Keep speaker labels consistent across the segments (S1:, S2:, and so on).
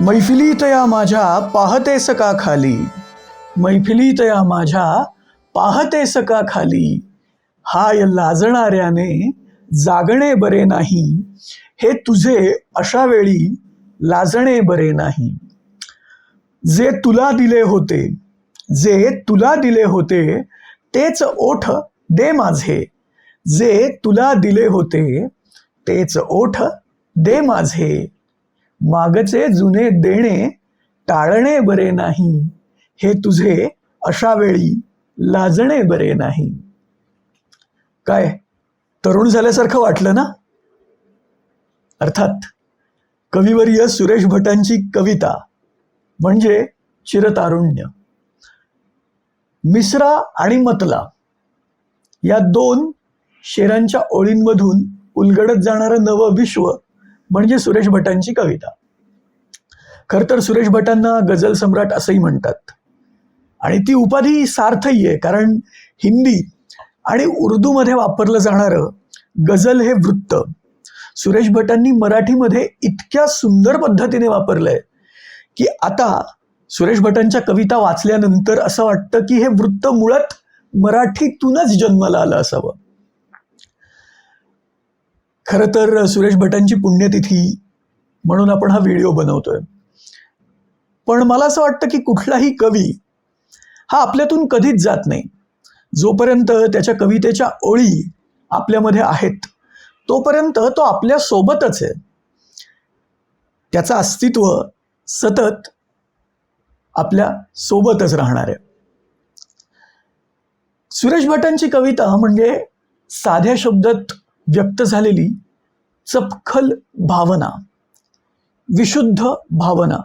S1: मैफिलीतया माझ्या पाहतेस का खाली. मैफिलीतया माझ्या पाहतेस का खाली. हाय लाजणाऱ्याने जागणे बरे नाही. हे तुझे अशा वेळी लाजणे बरे नाही. जे तुला दिले होते जे तुला दिले होते तेच ओठ दे माझे. जे तुला दिले होते तेच ओठ दे माझे. मागचे जुने देणे टाळणे बरे नाही. हे तुझे अशा वेळी लाजणे बरे नाही. काय? तरुण झाल्यासारखं वाटलं ना? अर्थात कविवर्य सुरेश भटांची कविता म्हणजे चिरतारुण्य. मिसरा आणि मतला या दोन शेरांच्या ओळींमधून उलगडत जाणारं नवं विश्व म्हणजे सुरेश भटांची कविता. खरं तर सुरेश भटांना गझल सम्राट असंही म्हणतात. आणि ती उपाधी सार्थही आहे कारण हिंदी आणि उर्दूमध्ये वापरलं जाणारं गझल हे वृत्त सुरेश भटांनी मराठीमध्ये इतक्या सुंदर पद्धतीने वापरलंय की आता सुरेश भटांच्या कविता वाचल्यानंतर असं वाटतं की हे वृत्त मुळात मराठीतूनच जन्माला आलं असावं. खरं तर सुरेश भटांची पुण्यतिथी म्हणून आपण हा व्हिडिओ बनवतोय. पण मला असं वाटतं की कुठलाही कवी हा आपल्यातून कधीच जात नाही. जोपर्यंत त्याच्या कवितेच्या ओळी आपल्यामध्ये आहेत तोपर्यंत तो आपल्या सोबतच आहे. त्याचं अस्तित्व सतत आपल्या सोबतच राहणार आहे. सुरेश भटांची कविता म्हणजे साध्या शब्दात व्यक्त झालेली चपखल भावना विशुद्ध भावना.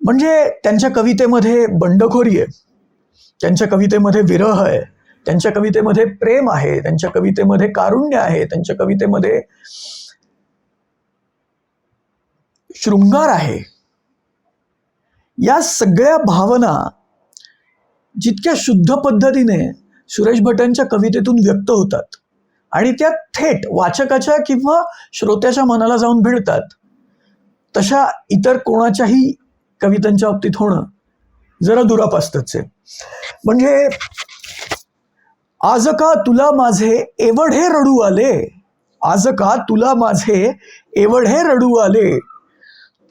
S1: म्हणजे त्यांच्या कवितेमध्ये बंडखोरी आहे त्यांच्या कवितेमध्ये विरह आहे त्यांच्या कवितेमध्ये प्रेम आहे त्यांच्या कवितेमध्ये कारुण्य आहे त्यांच्या कवितेमध्ये शृंगार आहे. या सगळ्या भावना जितक्या शुद्ध पद्धतीने सुरेश भटांच्या कवितेतून व्यक्त होतात आणि त्या थेट वाचकाच्या किंवा श्रोत्याच्या मनाला जाऊन भिडतात. तशा इतर कोणाच्याही कवितांच्या बाबतीत होणं जरा दुरापास्तच आहे. म्हणजे आज का तुला माझे एवढे रडू आले? आज का तुला माझे एवढे रडू आले?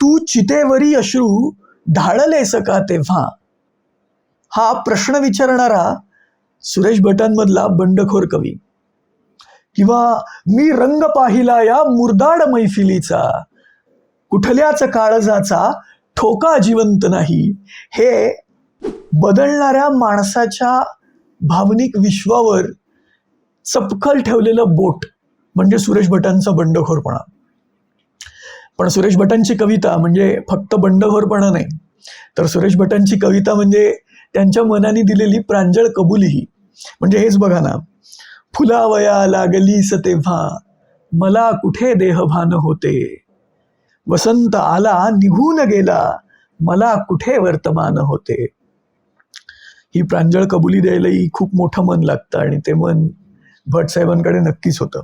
S1: तू चितेवरी अश्रू ढाळलेस का तेव्हा? हा प्रश्न विचारणारा सुरेश भटांमधला बंडखोर कवी. किंवा मी रंग पाहिला या मुरदाड मैफिलीचा कुठल्याच काळजाचा ठोका जिवंत नाही. हे बदलणाऱ्या माणसाच्या भावनिक विश्वावर चपखल ठेवलेलं बोट म्हणजे सुरेश भटांचा बंडखोरपणा. पण सुरेश भटांची कविता म्हणजे फक्त बंडखोरपणा नाही. तर सुरेश भटांची कविता म्हणजे त्यांच्या मनाने दिलेली प्रांजळ कबुलीही. म्हणजे हेच बघा ना फुलावया लागलीस तेव्हा. मला कुठे देहभान होते? वसंत आला निघून गेला. मला कुठे वर्तमान होते? ही प्रांजळ कबुली द्यायलाही खूप मोठं मन लागतं आणि ते मन भट साहेबांकडे नक्कीच होतं.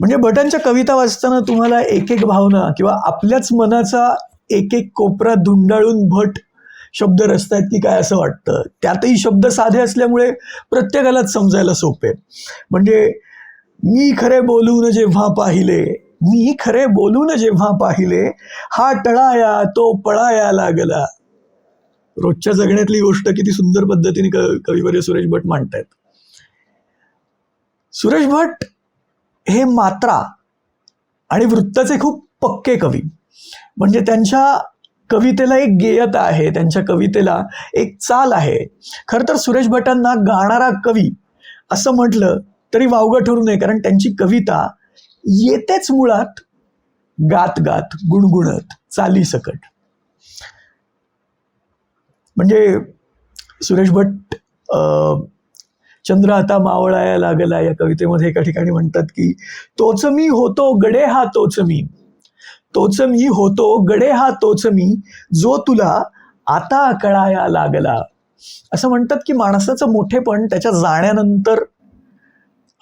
S1: म्हणजे भटांच्या कविता वाचताना तुम्हाला एक एक भावना किंवा आपल्याच मनाचा एक एक कोपरा धुंडाळून भट शब्द रचतायत की काय असं वाटतं? त्यातही शब्द साधे असल्यामुळे प्रत्येकालाच समजायला सोपे. म्हणजे मी खरे बोलून जेव्हा पाहिले मी खरे बोलून जेव्हा पाहिले हा टळाया तो पळाया लागला. रोजच्या जगण्यातली गोष्ट किती सुंदर पद्धतीने क कविवर्य सुरेश भट मांडतायत. सुरेश भट हे मात्रा आणि वृत्ताचे खूप पक्के कवी. म्हणजे त्यांच्या कवितेला एक गेयता आहे त्यांच्या कवितेला एक चाल आहे. खरं तर सुरेश भटांना गाणारा कवी असं म्हटलं तरी वावगं ठरू नये कारण त्यांची कविता येतेच मुळात गात गात गुणगुणत चाली सकट. म्हणजे सुरेश भट चंद्र आता मावळाया लागला या कवितेमध्ये एका ठिकाणी म्हणतात की तोच मी होतो गडे हा तोच मी. तोच मी होतो गडे हा तोच मी जो तुला आता कळाया लागला. असं म्हणतात की माणसाचं मोठेपण त्याच्या जाण्यानंतर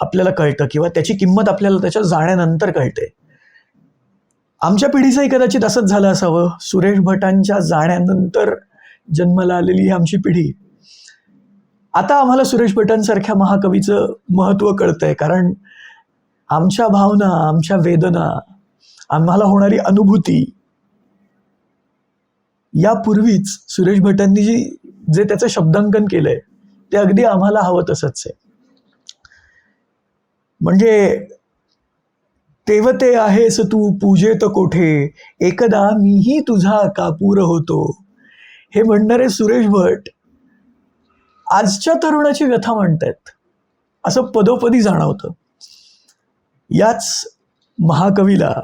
S1: आपल्याला कळतं किंवा त्याची किंमत आपल्याला त्याच्या जाण्यानंतर कळते. आमच्या पिढीचंही कदाचित असंच झालं असावं. सुरेश भटांच्या जाण्यानंतर जन्माला आलेली ही आमची पिढी. आता आम्हाला सुरेश भटांसारख्या महाकवीचं महत्त्व कळतंय कारण आमच्या भावना आमच्या वेदना आम्हाला होणारी अनुभूती. यापूर्वीच सुरेश भटांनी जी जे त्याचं शब्दांकन केलंय ते अगदी आम्हाला हवं तसंच आहे. म्हणजे तेवते आहेस तू पूजेत कोठे? एकदा मीही तुझा कापूर होतो. हे म्हणणारे सुरेश भट आजच्या तरुणाची व्यथा म्हणतायत. असं पदोपदी जाणवतं. याच महाकवीला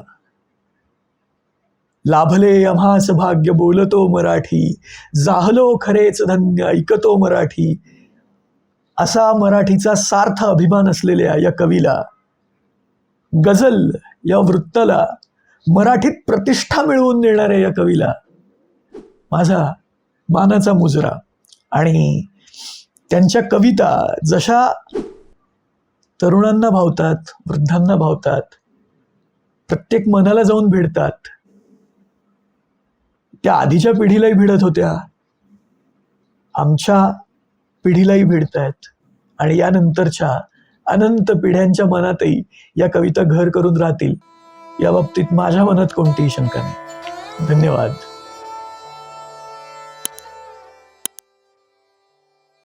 S1: लाभले आम्हास भाग्य बोलतो मराठी. जाहलो खरेच धन्य ऐकतो मराठी. असा मराठीचा सार्थ अभिमान असलेल्या या कवीला गझल या वृत्ताला मराठीत प्रतिष्ठा मिळवून देणाऱ्या या कवीला माझा मानाचा मुजरा. आणि त्यांच्या कविता जशा तरुणांना भावतात वृद्धांना भावतात प्रत्येक मनाला जाऊन भिडतात त्या आधीच्या पिढीलाही भिडत होत्या. आमच्या पिढीलाही भिडत आहेत आणि यानंतरच्या अनंत पिढ्यांच्या मनातही या कविता घर करून राहतील. या बाबतीत माझ्या मनात कोणतीही शंका नाही. धन्यवाद.